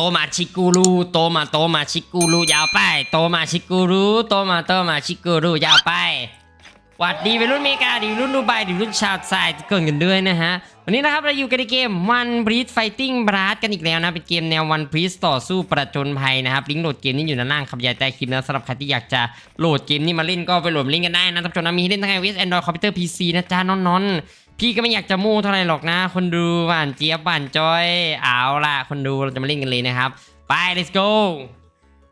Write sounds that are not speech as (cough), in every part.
โตมาชิกูรุโตมาโตมาชิกูรุยาวไป โตมาชิกูรุโตมาโตมาชิกูรุยาวไปหวัดดีวัยรุ่นเมกาดีรุ่นดูไบดีรุ่นชาวไซด์เกินกันด้วยนะฮะ วันนี้นะครับเราอยู่กันในเกม One Piece Fighting Blast กันอีกแล้วนะ เป็นเกมแนว One Piece ต่อสู้ประจนภัยนะครับ ลิงก์โหลดเกมนี้อยู่ด้านล่างคำยายใต้คลิปนะสำหรับใครที่อยากจะโหลดเกมนี้มาเล่นก็ไปโหลดลิงก์กันได้นะท่านผู้ชมนะมีให้เล่นทั้ง iOS Android คอมพิวเตอร์ PC นะจ๊ะน้องๆ พี่ก็ไม่อยากจะมู่เท่าไหร่หรอกนะ คนดูหวานเจี๊ยบหวานจอย เอาล่ะ คนดูเราจะมาเล่นกันเลยนะครับ ไป let's go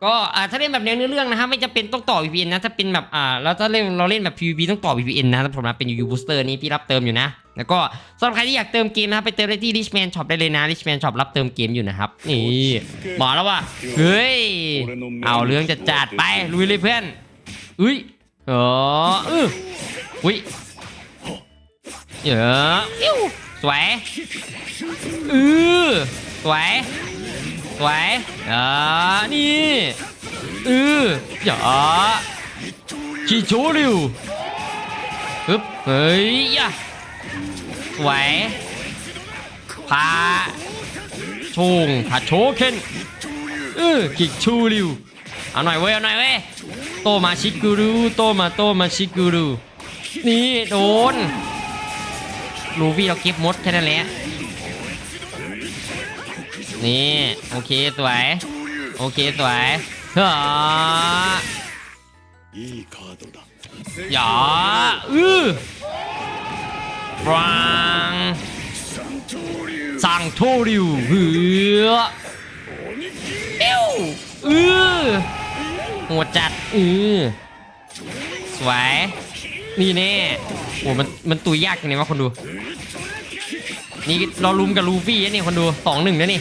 ก็ถ้าเล่นแบบแนวเนื้อเรื่องนะครับไม่จำเป็นต้องต่อ VPN นะถ้าเป็นแบบอ่าแล้วถ้าเล่นเราเล่นแบบ PVP ต้องต่อ VPN นะท่านผู้ชมนะเป็น UU Booster นี้พี่รับเติมอยู่นะ แล้วก็สำหรับใครที่อยากเติมเกมนะครับไปเติมได้ที่ Richman Shop ได้เลยนะ Richman Shop รับเติมเกมอยู่นะครับนี่มาแล้วว่ะเฮ้ยเอาเรื่องจะจัดไปลุยเลยเพื่อนอุ้ยอ๋ออื้อ อุ้ยเอออิ้วสวยอือสวยสวยอ่านี่อืออย่าขี่โชว์ริวฮึบเฮ้ยยะสวยพาชงพาโชเคนเออกิกชูริวเอาหน่อยเว้ยเอาหน่อยเว้ยโตมาชิกุรุโตมาโตมาชิกุรุนี่โดน ลูฟี่เรากิฟมดแค่นั้นแหละนี่โอเคสวย โอเคสวยเฮ้อหยออือรังสั่งทูริวเหือเอวอือหัวจัดอือสวย นี่แน่โอ้มันมันตัวยากจังเลยวะคนดู นี่เราลุมกับลูฟี่นะนี่คนดูสองหนึ่งนะนี่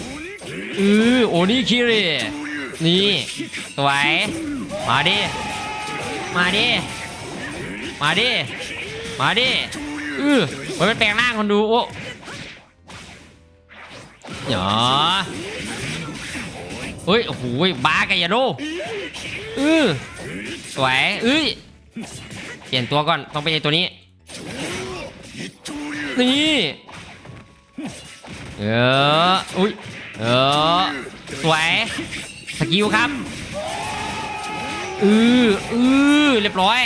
อือโอนี่คิรินี่สวยมาดิ มาดิ มาดิ มาดิ อือมันเป็นแปลงร่างคนดู โอ้หยอเฮ้ย โอ้โหบ้ากันย่าดูอือสวยเอ้ย เปลี่ยนตัวก่อน ต้องไปนไอ้ตัวนี้ นี่ เออ อุ้ย เออ สวย สกิลครับ อืออือเรียบร้อย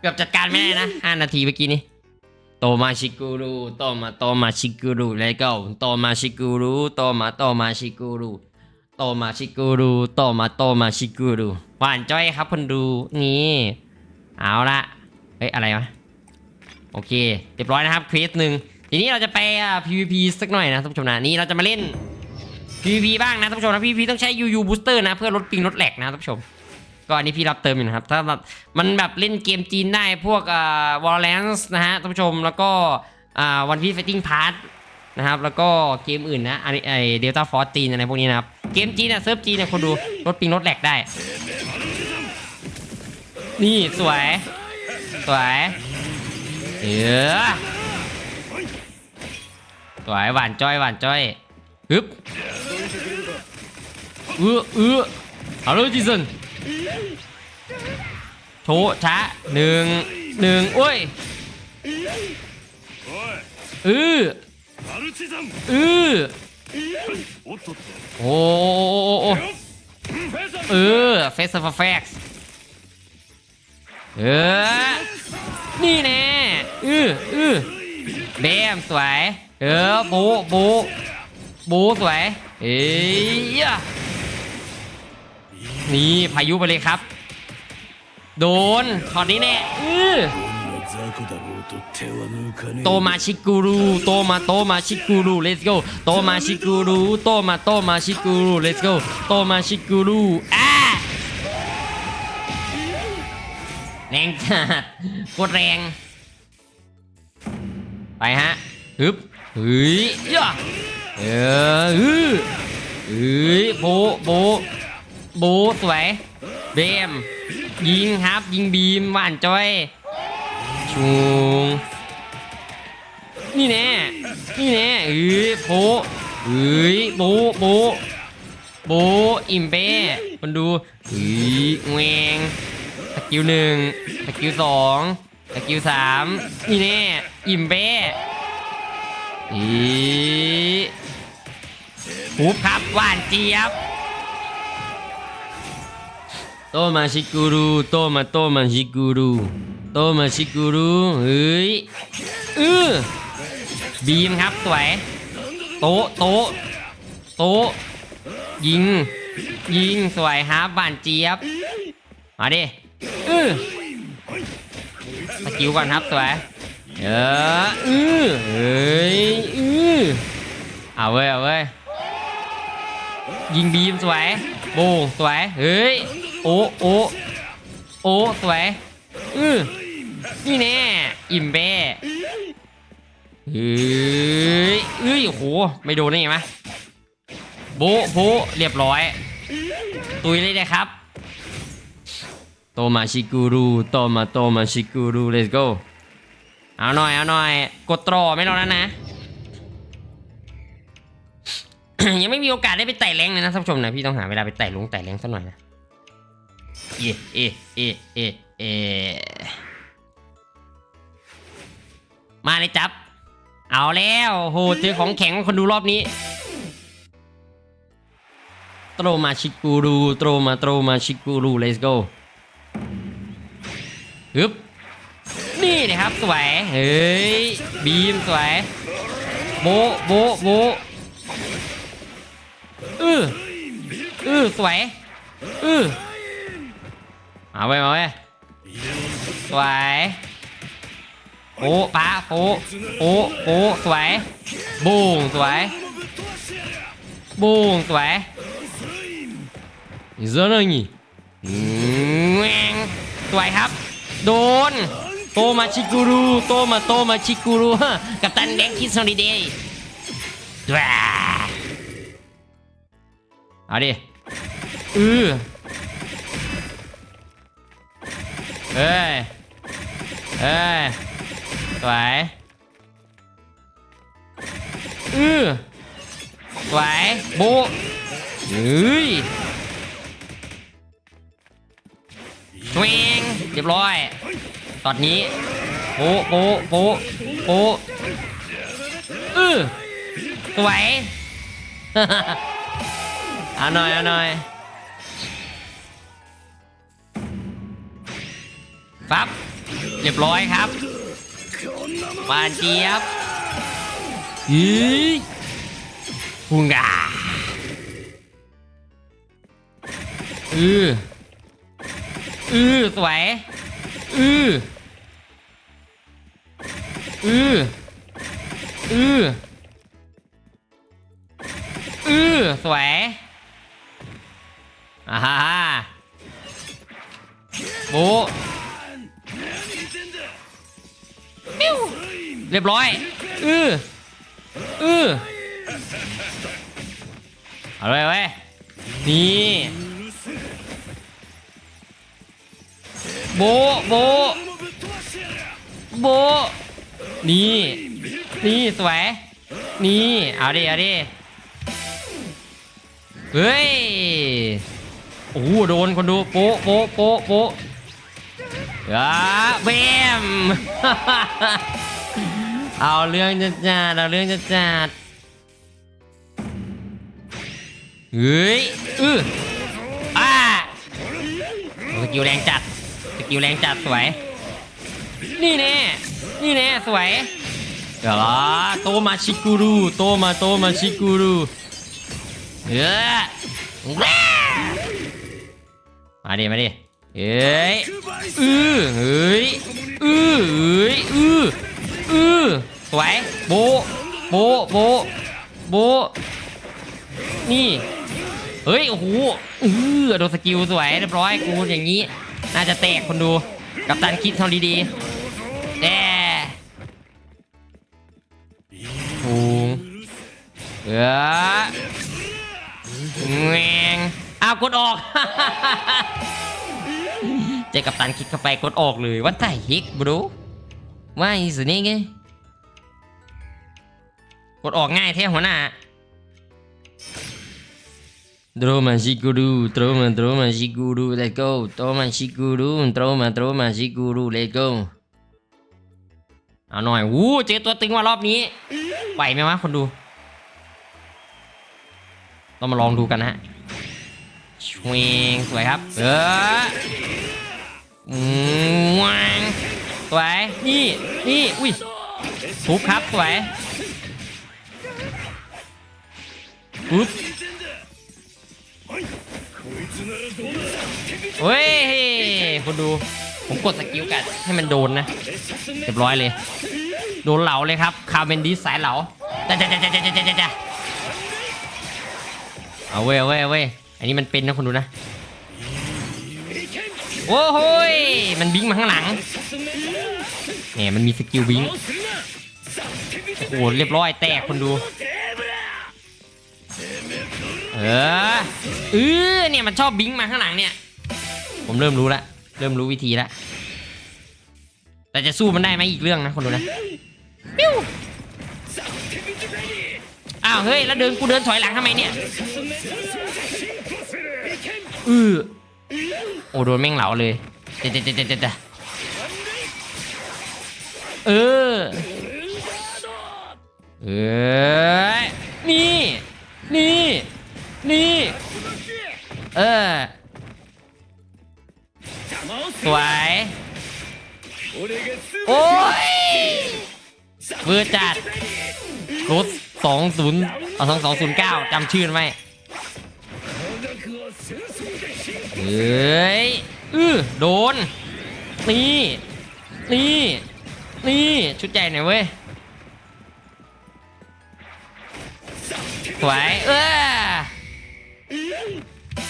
เกือบจัดการไม่ได้นะ5นาทีเมื่อกี้นี้ โตมาชิกุรุโตมาโตมาชิกุรุแล้วก็โตมาชิกุรุโตมาโตมาชิกุรุโตมาชิกุรุโตมาโตมาชิกุรุหวานจ้อยครับคนดูนี่ เอาละเฮ้ย อะไรวะ โอเค เรียบร้อยนะครับควสหนึ่ง ทีนี้เราจะไปอ่า PVP สักหน่อยนะท่านผู้ชมนะนี่เราจะมาเล่น PVP บ้างนะท่านผู้ชมนะ PVP ต้องใช้ UU Booster นะ เพื่อลดปิงลดแหลกนะท่านผู้ชม ก็อันนี้พี่รับเติมอยู่นะครับ ถ้าแบบมันแบบเล่นเกมจีนได้พวกอ่า Valorant นะฮะท่านผู้ชมแล้วก็อ่า One Piece Fighting Pass นะครับแล้วก็เกมอื่นนะอันนี้ไอเดลต้าฟอร์จีนอะไรพวกนี้นะครับเกมจีนอะเซิร์ฟจีนเนี่ยคนดูลดปิงลดแหลกได้ นี่สวย สวยเออ สวยหวานจ้อยหวานจ้อยฮึบเออเออเอาเลยจีซันโชช้าหนึ่งหนึ่งโอ้ยเออเออโอ้เออเฟสเซ์เฟกซ์เออนี่แน่เออเออแดมสวย เออบูบูบูสวย เอ้ยนี่พายุไปเลยครับ โดนตอนนี้แน่โตมาชิกูรูโตมาโตมาชิกูรู let's go โตมาชิกูรูโตมาโตมาชิกูรู let's go โตมาชิกูรูอะแรงจัดกดแรง ไปฮะฮึบ เฮ้ยย่าเออเออเอ้ยโบโบโบสวยเบมยิงครับ ยิงบีมหวานจ้อยชุงนี่แน่นี่แน่เอ้ยโบเอ้ยโบโบโบอิมเป้คนดูเอ้ยแงงสกิลหนึ่งสกิลสองสกิลสามนี่แน่อิมเป้ อีหูครับหวานเจี๊ยบ โตมาชิกุรุโตมาโตมาชิกุรุโตมาชิกุรุเฮ้ยเออบีมครับ สวย โตโตโตยิง ยิงสวยครับบานเจี๊ยบ มาดิเออสกิลก่อนครับสวย เออเออเฮ้ยเออเอาเว้ยเอาเว้ยยิงบีมสวยโบงสวยเฮ้ยโอ้โอ้โอ้สวยอือนี่แน่อิ่มเบ้เฮ้ยเอ้ยโหไม่โดนได้ไงมะโบโบเรียบร้อย ตุยเลยนะครับโตมาชิกูรูโตมาโตมาชิกูรู let's go เอาหน่อยเอาหน่อย กดตรอไม่รอแล้วนะ ยังไม่มีโอกาสได้ไปไต่แรงเลยนะท่านผู้ชมนะพี่ต้องหาเวลาไปไต่ลงไต่แรงสักหน่อยนะเอเอเอเอเอมาเลยจับ เอาแล้วโหเจอของแข็งคนดูรอบนี้โตรมาชิกูรูโตรมาโตรมาชิกูรู let's go ฮึบ บสวยเฮ้ยบีมสวยโบโบโบอืออือสวยอือเอาไปเอาไปสวยโอ้ป้าโอ้โอ้โอ้สวยบูงสวยบูงสวยอีกสักหน่อยนี่สวยครับ โดน โตมาชิกุรุโตมาโตมาชิกุรุฮะกับตันแดงคิดสอดีเดย์ว้าเอาดิอือเอ้ยเอ้ยสวยอือสวยโบเฮ้ยสวิงเรียบร้อย ตอนนี้โปะโปะโปะโปะอือสวยเอาหน่อยเอาหน่อยปั๊บเรียบร้อยครับหวานเจี๊ยบอีพุงกาอืออือสวย อืออืออืออือสวยอ่าฮ่าฮ่าโบะปิ้วเรียบร้อย อืออือเอาเลยเว้ยนี่ โบโบโบนี่นี่สวยนี่เอาดิเอาดิเฮ้ยโอ้โหโดนคนดูโป๊ะโป๊ะโป๊ะโป๊ะอ่าเบมเอาเรื่องจะจัดเอาเรื่องจะจัดเฮ้ยอืออ่าสกิลแรงจัด สกิลแรงจัดสวย นี่แน่ นี่แน่สวย เดี๋ยวละโตมาชิกุรุโตมาโตมาชิกุรุเออว้ามาดิมาดิเอ้ยอือเฮ้ยอือเฮ้ยอืออือสวยโบะโบะโบะโบะนี่ เฮ้ย โอ้โหอือโดนสกิลสวยเรียบร้อยกูอย่างนี้ น่าจะแตกคนดู กับตันคิดทำดีๆแต่ถูงเออแงงอ้าวกดออก เจอกับตันคลิกเข้าไปกดออกเลยว่าแต่ฮิกบรูว่าอีสินี่ไงกดออกง่ายแท้หัวหน้า Droma Shikuru, Droma, Droma Shikuru, let's go. Droma Shikuru, Droma, Droma Shikuru, let go. เอาหน่อยวู้เจอตัวตึงว่ารอบนี้ไหวไหมวะคนดู ต้องมาลองดูกันนะฮะชวงสวยครับ เออวัางสวย นี่ นี่ อุ้ยทุบครับ สวยปุ๊บ เฮ้ยคนดู ผมกดสกิลกันให้มันโดนนะเรียบร้อยเลย โดนเหลาเลยครับ คาเวนดิสสายเหลาจ้าจ้าจ้าจ้าจ้าจ้าจ้าเอาเว้ยเอาเว้ยเอาเว้ยอันนี้มันเป็นนะคนดูนะโอ้โหยมันบิงมาข้างหลังเนี่ยมันมีสกิลบิงโอ้โหเรียบร้อยแตกคนดู เออเออเนี่ยมันชอบบิงมาข้างหลังเนี่ย ผมเริ่มรู้แล้วเริ่มรู้วิธีแล้วแต่จะสู้มันได้ไหมอีกเรื่องนะคนดูนะปิ้วอ้าวเฮ้ยแล้วเดินกูเดินถอยหลังทำไมเนี่ยเออโอ้โดนแม่งเหลาเลยเจ๊เจ๊เจ๊เจ๊เจ๊เจ๊เออ เอ้ย เวอร์จัดรถสองศูนย์เอาสองสองศูนย์เก้าจำชื่อไหมเฮ้ยอือโดน นี่ นี่ นี่ ชุดใหญ่หน่อยเว้ยสวยเออ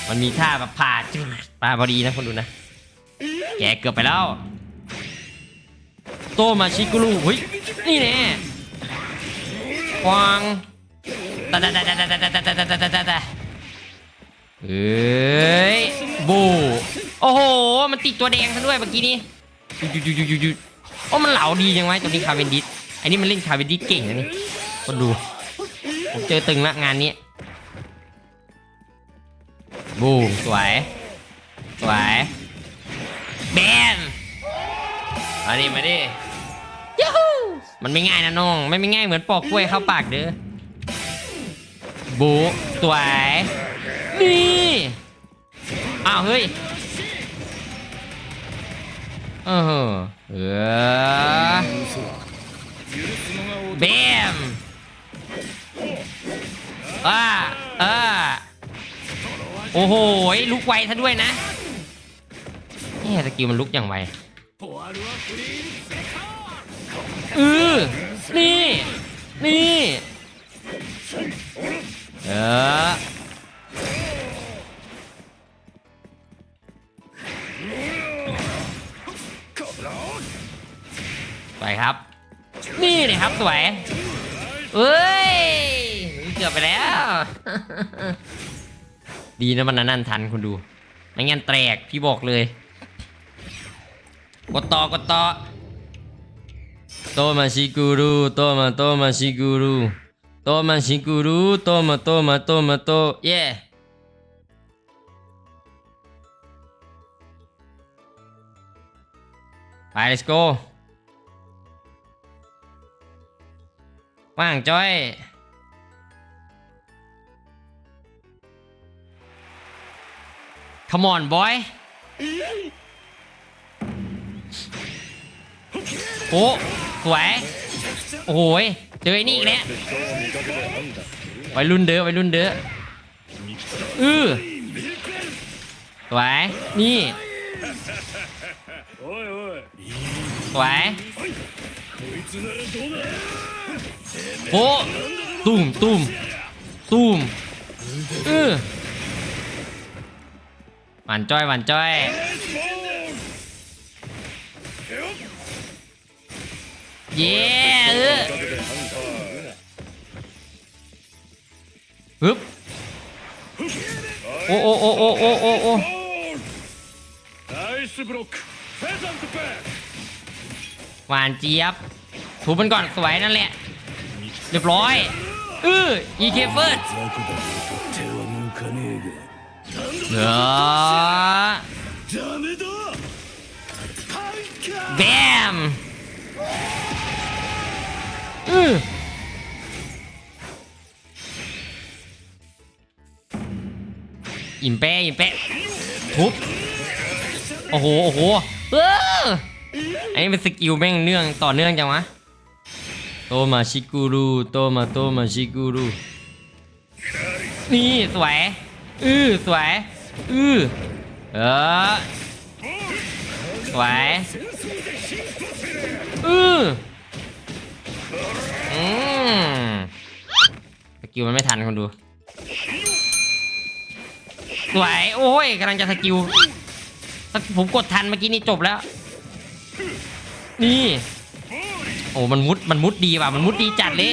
มันมีท่าแบบผ่าจุดปลาพอดีนะคนดูนะ แกเกือบไปแล้ว โตมาชิกุรุเฮ้ย นี่แน่ควางตาตาตาตาตาตาตาตาตาตาตาตาตาเฮ้ยบูโอ้โห มันติดตัวแดงซะด้วยเมื่อกี้นี้ยุดยุดยุดยุดยุดหยุดโอ้มันเหลาดียังไงตัวนี้คาเวนดิสอันนี้มันเล่นคาเวนดิสเก่งนะนี่ก็ดูผมเจอตึงละงานนี้บูสวยสวยแบนมาดิมาดิ มันไม่ง่ายนะน้อง ไม่ไม่ง่ายเหมือนปอกกล้วยเข้าปากเด้อบูสวยนี่อ้าวเฮ้ยเออเออเบมอ่าออโอ้โหลุกไวซะด้วยนะเนี่ยสกิลมันลุกอย่างไว ออนี่ นี่ เออสวยครับ นี่เลยครับสวยเอ้ย เกือบไปแล้ว ดีนะมันนั่นทันคุณดูไม่งั้นแตกพี่บอกเลย กดต่อกดต่อ Toma Shikuru, toma, toma Shikuru. Toma Shikuru, toma, toma, toma, to. Yeah. Alright, let's go. Wang Joy. Come on, boy. (laughs) Oh. สวย โอ้ยเจอไอ้นี่อีกแล้วไปรุ่นเด้อไปรุ่นเด้อเอือสวย นี่สวยโอ้ตุ้มตุ้มตุ้มเออหวานจ้อยหวานจ้อย เย้เออฮึบโอ้โอ้โอ้โอ้โอ้โอ้โอ้หวานเจี๊ยบถูมันก่อนสวยนั่นแหละ เรียบร้อยอืออีเคเฟิร์สเออแบม อืออิ่มแป้อิ่มแป้ทุบโอ้โหโอ้โหเอออันนี้เป็นสกิลแม่งเนื่องต่อเนื่องจังวะโตมาชิกุรุโตมาโตมาชิกุรุนี่สวยอือสวยอือเออสวยอือ สกิลมันไม่ทันคนดู สวย โอ้ยกำลังจะสกิล ผมกดทันเมื่อกี้นี่จบแล้ว นี่ โอ้ มันมุด มันมุดดีว่ะ มันมุดดีจัดเลย